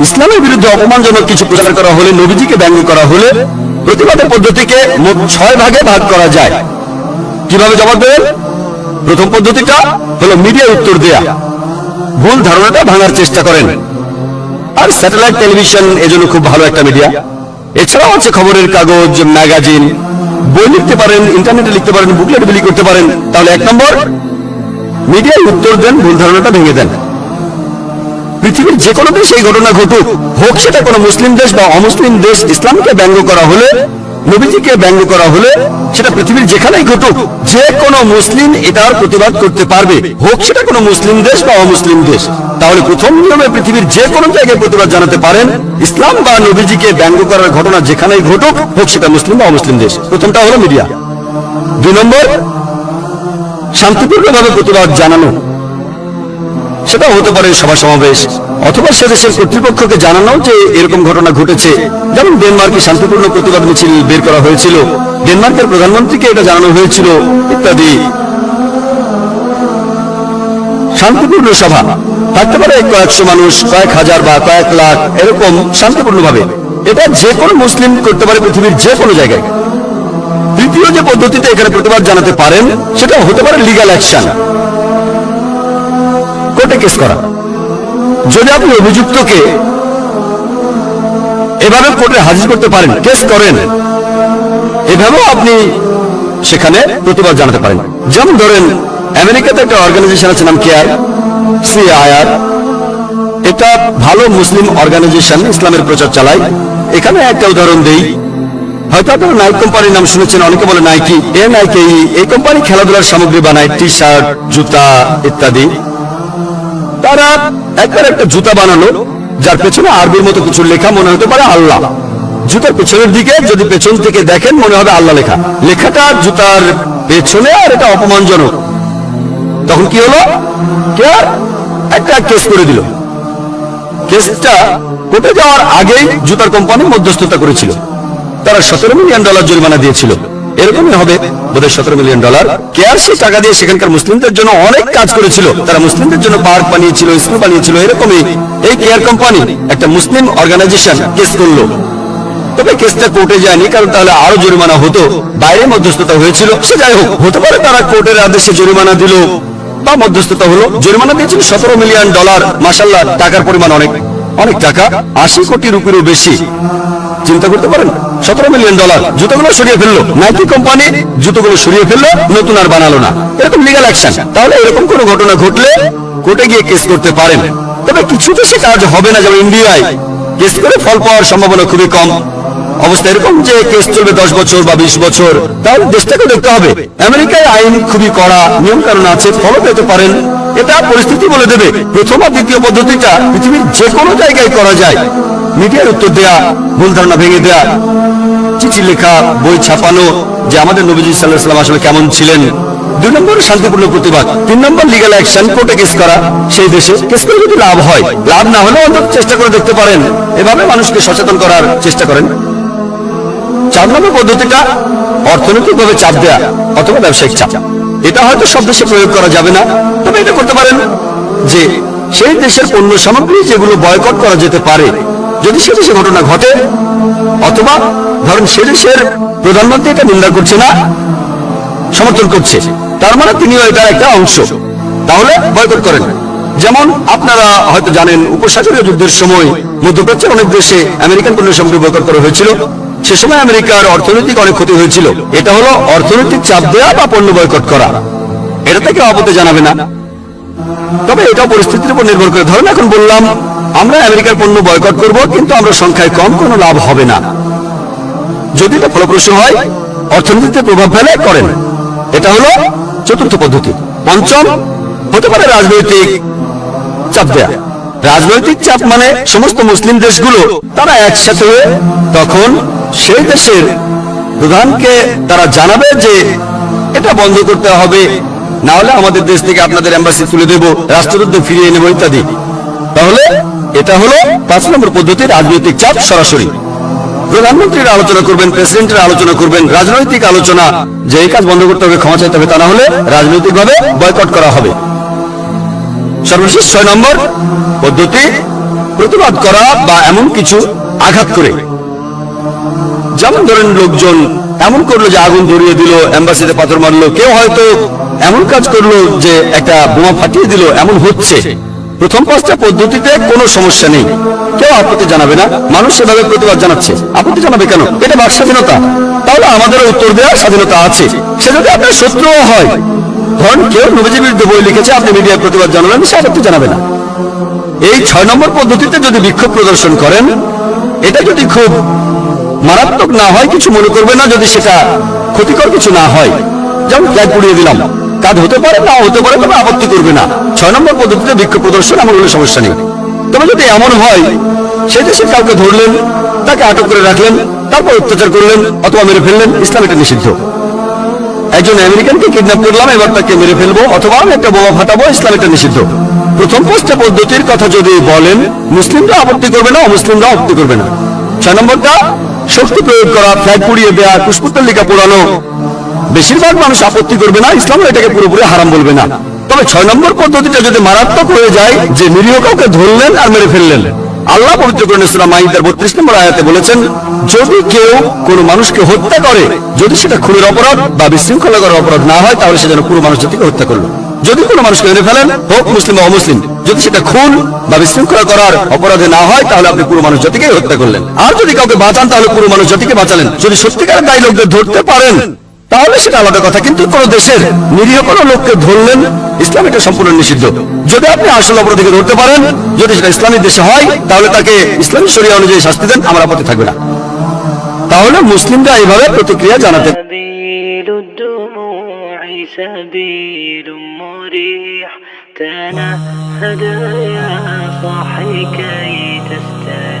ইসলামের বিরুদ্ধে অপমানজনক কিছু প্রচার করা হলে, নবীজিকে ব্যঙ্গ করা হলে প্রতিবাদের পদ্ধতিকে মোট ছয় ভাগে ভাগ করা যায়। কীভাবে জবাব দেবেন? প্রথম পদ্ধতিটা হলো মিডিয়া উত্তর দেয়া। ভুল ধারণাটা ভাঙার চেষ্টা করেন। আর স্যাটেলাইট টেলিভিশন এজন্য খুব ভালো একটা মিডিয়া। এছাড়াও আছে খবরের কাগজ, ম্যাগাজিন। বই লিখতে পারেন, ইন্টারনেটে লিখতে পারেন, বুকলেট বিলি করতে পারেন। তাহলে এক নম্বর মিডিয়ায় উত্তর দেন, ভুল ধারণাটা ভেঙে দেন। পৃথিবীর যে কোনো দেশ এই ঘটনা ঘটুক, হোক সেটা কোনো মুসলিম দেশ বা অমুসলিম দেশ, ইসলামকে ব্যঙ্গ করা হলে, নবীজিকে ব্যঙ্গ করা হলে, সেটা পৃথিবীর যেখানেই ঘটুক, যে কোনো মুসলিম এটার প্রতিবাদ করতে পারবে। হোক সেটা কোনো মুসলিম দেশ বা অমুসলিম দেশ। তাহলে প্রথম নিয়মে পৃথিবীর যে কোনো জায়গায় প্রতিবাদ জানাতে পারেন, ইসলাম বা নবীজিকে ব্যঙ্গ করার ঘটনা যেখানেই ঘটুক, হোক সেটা মুসলিম বা অমুসলিম দেশ। প্রথমটা হলো মিডিয়া। দুই নম্বর, শান্তিপূর্ণভাবে প্রতিবাদ জানানো। সেটা হতে পারে সভা সমাবেশ অথবা সে দেশের কর্তৃপক্ষকে জানানো যে এরকম ঘটনা ঘটেছে। যেমন ডেনমার্কে শান্তিপূর্ণ প্রতিবাদ মিছিল বের করা হয়েছিল। ডেনমার্কের প্রধানমন্ত্রীকে এটা জানানো হয়েছিল, ইত্যাদি। শান্তিপূর্ণ সভা। থাকতে পারে কয়েকশো মানুষ, কয়েক হাজার বা কয়েক লাখ, এরকম শান্তিপূর্ণভাবে। এটা যে কোনো মুসলিম করতে পারে পৃথিবীর যে কোনো জায়গায়। তৃতীয় যে পদ্ধতিতে এখানে প্রতিবাদ জানাতে পারেন সেটা হতে পারে লিগাল অ্যাকশন কোর্টে কেস করা। যদি আপনি অভিযুক্তকে এভাবে কোর্টে হাজির করতে পারেন, কেস করেন, এভাবেও আপনি সেখানে প্রতিবাদ জানাতে পারেন। যেমন ধরেন, আমেরিকাতে একটা অর্গানাইজেশন আছে নাম কেয়ার সিআইআর এটা ভালো মুসলিম অর্গানাইজেশন ইসলামের প্রচার চালায়। এখানে একটা উদাহরণ দেই। হয়তো আপনারা নাইক কোম্পানির নাম শুনেছেন, অনেকে বলে নাইকি এ নাইকে এই কোম্পানি খেলাধুলার সামগ্রী বানায় টি শার্ট জুতা ইত্যাদি। তারা একবার একটা জুতা বানালো, যার পেছনে আরবির মতো কিছু লেখা মনে হতে পারে আল্লাহ। জুতার পেছনের দিকে যদি পেছন থেকে দেখেন, মনে হবে আল্লাহ লেখা। লেখাটা জুতার পেছনে আর এটা অপমানজনক। তখন কি হলো? কে একটা কেস করে দিল। কেসটা কোর্টে যাওয়ার আগেই জুতার কোম্পানি মধ্যস্থতা করেছিল। তারা সতেরো মিলিয়ন ডলার জরিমানা দিয়েছিল। এরকমই হবে। বোধহয় সতেরো মিলিয়ন ডলার। কেয়ার সেই টাকা দিয়ে সেখানকার মুসলিমদের জন্য অনেক কাজ করেছিল। তারা মুসলিমদের জন্য পার্ক বানিয়েছিল, স্কুল বানিয়েছিল, এরকমই এই কেয়ার কোম্পানি একটা মুসলিম অর্গানাইজেশন কেস করল। তবে কেসটা কোর্টে যায়নি, কারণ তাহলে আরও জরিমানা হতো। বাইরে মধ্যস্থতা হয়েছিল, সে যাই হোক, হতে পারে তারা কোর্টের আদেশে জরিমানা দিল। বা মধ্যস্থতা হলো, জরিমানা দিয়েছিল সতেরো মিলিয়ন ডলার। মাসাল্লাহ টাকার পরিমাণ অনেক অনেক টাকা, আশি কোটি রুপিরও বেশি। চিন্তা করতে পারেন? সতেরো মিলিয়ন ডলার জুতোগুলো সরিয়ে ফেলল। নাইকি কোম্পানি জুতোগুলো সরিয়ে ফেলল, নতুন আর বানালো না। এরকম লিগাল অ্যাকশন তাহলে এরকম কোনো ঘটনা ঘটলে কোর্টে গিয়ে কেস করতে পারেন। তবে কিছু দেশে কাজ হবে না যেমন ইন্ডিয়ায় কেস করে ফল পাওয়ার সম্ভাবনা খুবই কম। অবস্থা এরকম যে কেস চলবে দশ বছর বা বিশ বছর। তাহলে দেশটাকে দেখতে হবে। আমেরিকায় আইন খুবই কড়া, নিয়ম কারণ আছে ফলো পেতে পারেন। এটা পরিস্থিতি বলে দেবে। প্রথম আর দ্বিতীয় পদ্ধতিটা পৃথিবীর যে কোনো জায়গায় করা যায়। মিডিয়ার উত্তর দেয়া, ভুল ধারণা ভেঙে দেয়া, চিঠি লেখা, বই ছাপানো, যে আমাদের নবীজি সাল্লাহ সাল্লাম আসলে কেমন ছিলেন। দুই নম্বর শান্তিপূর্ণ প্রতিবাদ, তিন নম্বর লিগাল অ্যাকশন কোর্টে কেস করা, সেই দেশে কেস করে যদি লাভ হয়, লাভ না হলেও অন্তত চেষ্টা করে দেখতে পারেন। এভাবে মানুষকে সচেতন করার চেষ্টা করেন। চার নম্বর পদ্ধতিটা, অর্থনৈতিকভাবে চাপ দেয়া অথবা ব্যবসায়িক চাপ। এটা হয়তো সব দেশে প্রয়োগ করা যাবে না, তবে এটা করতে পারেন যে সেই দেশের পণ্য সামগ্রী যেগুলো বয়কট করা যেতে পারে যদি সে দেশে ঘটনা ঘটে, অথবা ধরেন সে দেশের প্রধানমন্ত্রী এটা নিন্দা করছে না, সমর্থন করছে, তার মানে তিনিও এটার একটা অংশ। তাহলে বয়কট করেন। যেমন আপনারা হয়তো জানেন, উপসাগরীয় যুদ্ধের সময় মধ্যপ্রাচ্যের অনেক দেশে আমেরিকান পণ্য সামগ্রী বয়কট করা হয়েছিল। সে সময় আমেরিকার অর্থনৈতিক অনেক ক্ষতি হয়েছিল। এটা হলো অর্থনৈতিক চাপ দেওয়া বা পণ্য বয়কট করা। এটা থেকে অবতে জানাবে না। তবে এটা পরিস্থিতির উপর নির্ভর করে। ধরেন এখন বললাম আমরা আমেরিকার পণ্য বয়কট করব, কিন্তু আমরা সংখ্যায় কম, কোনো লাভ হবে না। যদি এটা ফলপ্রসূ হয়, অর্থনীতিতে প্রভাব ফেলে, করেন। এটা হলো চতুর্থ পদ্ধতি। পঞ্চম, হতে পারে রাজনৈতিক চাপ দেয়া। রাজনৈতিক চাপ মানে সমস্ত মুসলিম দেশগুলো, তারা একসাথে হয়ে তখন সেই দেশের প্রধানকে তারা জানাবে যে এটা বন্ধ করতে হবে, না হলে আমাদের দেশ থেকে আপনাদের এম্বাসি তুলে দেব, রাষ্ট্রদূত ফিরিয়ে নেব, ইত্যাদি। তাহলে এটা হলো পাঁচ নম্বর পদ্ধতি রাজনৈতিক চাপ সরাসরি। প্রধানমন্ত্রীর আলোচনা করবেন, প্রেসিডেন্টের আলোচনা করবেন, রাজনৈতিক আলোচনা। যে এই কাজ বন্ধ করতে হবে, ক্ষমা চাইতে হবে, তা না হলে রাজনৈতিকভাবে বয়কট করা হবে। সর্বশেষ ছয় নম্বর পদ্ধতি, প্রতিবাদ করা বা এমন কিছু আঘাত করে। যেমন ধরেন লোকজন এমন করল যে আগুন ধরিয়ে দিল, এম্বাসিতে পাথর মারলো, কেউ হয়তো এমন কাজ করল যে একটা বোমা ফাটিয়ে দিল, এমন হচ্ছে। প্রথম পাঁচটা পদ্ধতিতে কোনো সমস্যা নেই। কেউ আপত্তি জানাবে না। মানুষ সেভাবে প্রতিবাদ জানাচ্ছে। আপত্তি জানাবে কেন? এটা বাক স্বাধীনতা তাহলে আমাদের উত্তর দেওয়ার স্বাধীনতা আছে। সে যদি আপনার শত্রুও হয়, ধরেন কেউ নবীজির বিরুদ্ধে বই লিখেছে, আপনি মিডিয়ায় প্রতিবাদ জানালেন, সে আপত্তি জানাবে না। এই ছয় নম্বর পদ্ধতিতে যদি বিক্ষোভ প্রদর্শন করেন, এটা যদি খুব মারাত্মক না হয়, কিছু মনে করবে না, যদি সেটা ক্ষতিকর কিছু না হয়। যেমন ফ্ল্যাগ পুড়িয়ে দিলাম। কাজ হতে পারে না হতে পারে, তবে আপত্তি করবে না। ছয় নম্বর পদ্ধতিতে বিক্ষোভ প্রদর্শন এমন কোনো সমস্যা নেই। তবে যদি এমন হয় সে দেশে কাউকে ধরলেন, তাকে আটক করে রাখলেন, তারপর অত্যাচার করলেন, অথবা মেরে ফেললেন, ইসলাম এটা নিষিদ্ধ। একজন আমেরিকানকে কিডন্যাপ করলাম, এবার তাকে মেরে ফেলব, অথবা আমি একটা বোমা ফাটাবো, ইসলাম এটা নিষিদ্ধ। প্রথম পাঁচটা পদ্ধতির কথা যদি বলেন, মুসলিমরা আপত্তি করবে না, অমুসলিমরা আপত্তি করবে না। ছয় নম্বরটা, শক্তি প্রয়োগ করা, ফ্ল্যাগ পুড়িয়ে দেওয়া পুষ্পতল্লিকা পোড়ানো বেশিরভাগ মানুষ আপত্তি করবে না ইসলাম এটাকে পুরোপুরি হারাম বলবে না। তবে ছয় নম্বর পদ্ধতিটা যদি মারাত্মক হয়ে যায়, যে নিরীহ কাউকে ধরলেন আর মেরে ফেললেন। আল্লাহ বলেছেন, যদি কেউ কোনো মানুষকে হত্যা করে, যদি সেটা খুনের অপরাধ বা বিশৃঙ্খলা করার অপরাধ না হয়, তাহলে সে যেন পুরো মানুষ জাতিকে হত্যা করল। যদি কোনো মানুষকে মেরে ফেলেন, হোক মুসলিম বা অমুসলিম, যদি সেটা খুন বা বিশৃঙ্খলা করার অপরাধে না হয়, তাহলে আপনি পুরো মানুষ জাতিকে হত্যা করলেন। আর যদি কাউকে বাঁচান, তাহলে পুরো মানুষ জাতিকে বাঁচালেন। যদি সত্যিকারের দায়ী লোকদের ধরতে পারেন তাহলে সেটা আলাদা কথা কিন্তু কোন দেশের নিরীহ কোন লোককে ধরলেন ইসলাম এটা সম্পূর্ণ নিষিদ্ধ যদি আপনি আসল অপরাধীকে ধরতে পারেন যদি সেটা ইসলামী দেশে হয় তাহলে তাকে ইসলামী শরিয়া অনুযায়ী শাস্তি দেন আমার আপত্তি থাকবে না তাহলে মুসলিমরা এইভাবে প্রতিক্রিয়া জানাতে سبيل الدموع سبيل مريح تنهد يا صاحي كي تسمع